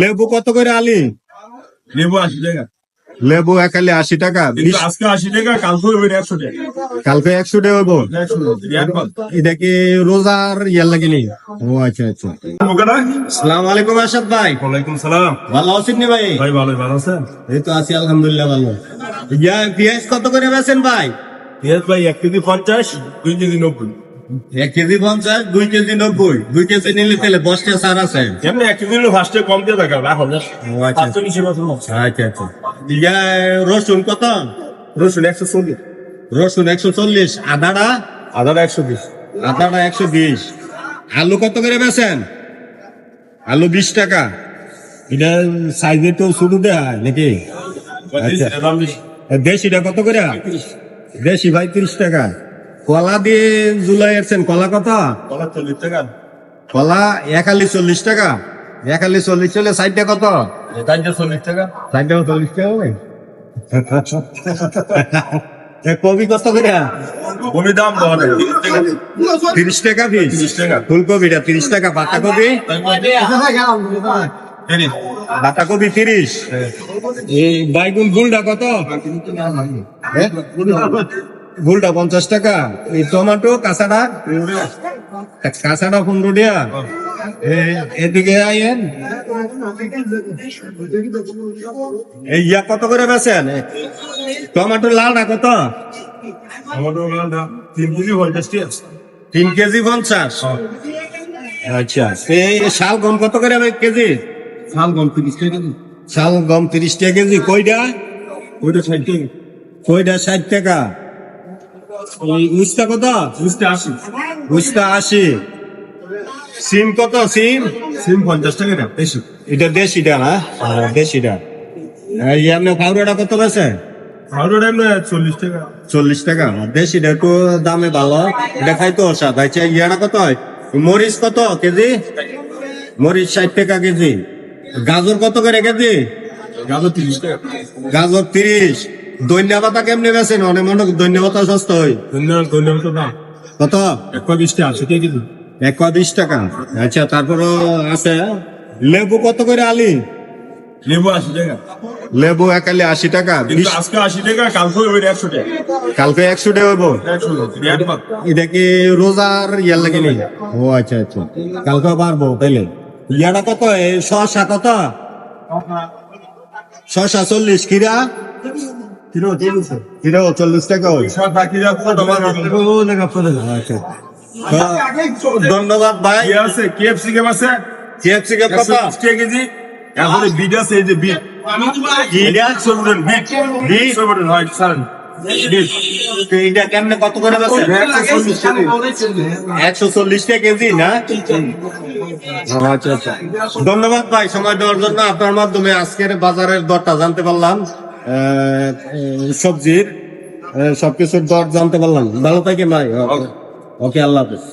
লেবু কত করে আলি? লেবু আশি টাকা। লেবু একালি আশি টাকা আজকে আশি টাকা কালকে হবে একশো টাকা। কালকে একশো টাকা হইব? এটা কি রোজার ইয়ার লাগেনি ও আচ্ছা আচ্ছা। সালাম আলাইকুম আসাদ ভাই। ওয়ালাইকুম সালাম। ভালো আছেন নি ভাই? ভাই ভালো ভালো আছেন? এই তো আছি আলহামদুলিল্লাহ ভালো। ইয়া পেঁয়াজ কত করে বেছেন ভাই? পেঁয়াজ ভাই এক কেজি পঞ্চাশ দুই কেজি নব্বই। এক কেজি পঞ্চাশ দুই কেজি নব্বই। দুই কেজি নিলে তাহলে দশটা সার আছে। এমনি এক কেজি ফার্স্টে কম দিয়ে থাকা এখন আচ্ছা। আচ্ছা আচ্ছা। রসুন কত? রসুন একশো চল্লিশ। রসুন একশো চল্লিশ। আদাটা? আদার একশো বিশ। আদাটা একশো বিশ। আলু কত করে বেছেন আলু বিশ টাকা। এটা সাইজে তো শুরু দেয় নাকি? আচ্ছা। দেশিটা কত করে? দেশি ভাই তিরিশ টাকা। কলা দিয়ে জুলাই আসছেন কলা কত? কলা চল্লিশ টাকা। কলা একালি চল্লিশ টাকা। একালি চল্লিশ চলে সাইডটা কত? চল্লিশ টাকা। সাইডটা চল্লিশ টাকা কবি কত করে? দাম তিরিশ টাকা। তিরিশ টাকা ফুলকপিটা তিরিশ টাকা। পাতা কপি এনে পাতা কপি তিরিশ। এই বাইগুন ফুলটা কত? হ্যাঁ? ফুলটা পঞ্চাশ টাকা। এই টমেটো কাঁচাটা? কাঁচাটা পনেরো এ- এদিকে আইয়েন। এই ইয়া কত করে বেছেন টমেটো লালটা কত? আমাদের ওখানে তিন কেজি পঞ্চাশ টাকা তিন কেজি পঞ্চাশ? আচ্ছা এই শাল গম কত করে কেজি? শাল গম তিরিশ টাকা শাল গম তিরিশ টাকা কেজি কইটা ওইটা ষাট টাকা? কইটা ষাট টাকা? উস্তা কত? উস্তা আশি। সিম কত? সিম? সিম পঞ্চাশ টাকা না বেশি এটা দেশিটা না হ্যাঁ, এই এমনি ফাউরাটা কত এমনি চল্লিশ টাকা। চল্লিশ টাকা দেশিটা একটু দামে ভালো। এটা খাইতো অসাদ আচ্ছা ইয়াটা কত হয়? মরিচ কত কেজি? মরিচ ষাট টাকা কেজি। গাজর কত করে কেজি? গাজর তিরিশ টাকা। গাজর তিরিশ। পাতা কেমনে বেছেন? অনেক মনে দৈন্য পাতা সস্তা হয়। ধন্যবাদ ধন্যবাদ দাম কত? এক বিশ টাকা আশি টাকা কেজি। এক বিশ টাকা। আচ্ছা তারপরও আছে। লেবু কত করে আলি? লেবু আশি টাকা। লেবু একালি আশি টাকা। কিন্তু আজকে আশি টাকা কালকে হবে একশো টাকা। কালকে একশো টাকা হইব? একশো এটা কি রোজার ইয়ার লাগে নি? ও আচ্ছা আচ্ছা। কালকে পারব তাইলে ইয়াটা কত? শসা কত? শসা চল্লিশ কিরা? কিলো চল্লিশ চল্লিশ টাকা ওই সব বাকি রাখব তোমার আচ্ছা। তো, ধন্যবাদ ভাই। কি আছে? কেএফসি কেম আছে? সিএফসি কে একশো কত কেজি। এখন বিট আছে এই যে বিট হয় আচ্ছা আচ্ছা। ধন্যবাদ ভাই সময় দেওয়ার জন্য আপনার মাধ্যমে আজকের বাজারের দরটা জানতে পারলাম। সবজির সবকিছুর দর জানতে পারলাম। ভালো থাকে ভাই ওকে আল্লাহ হাফেজ।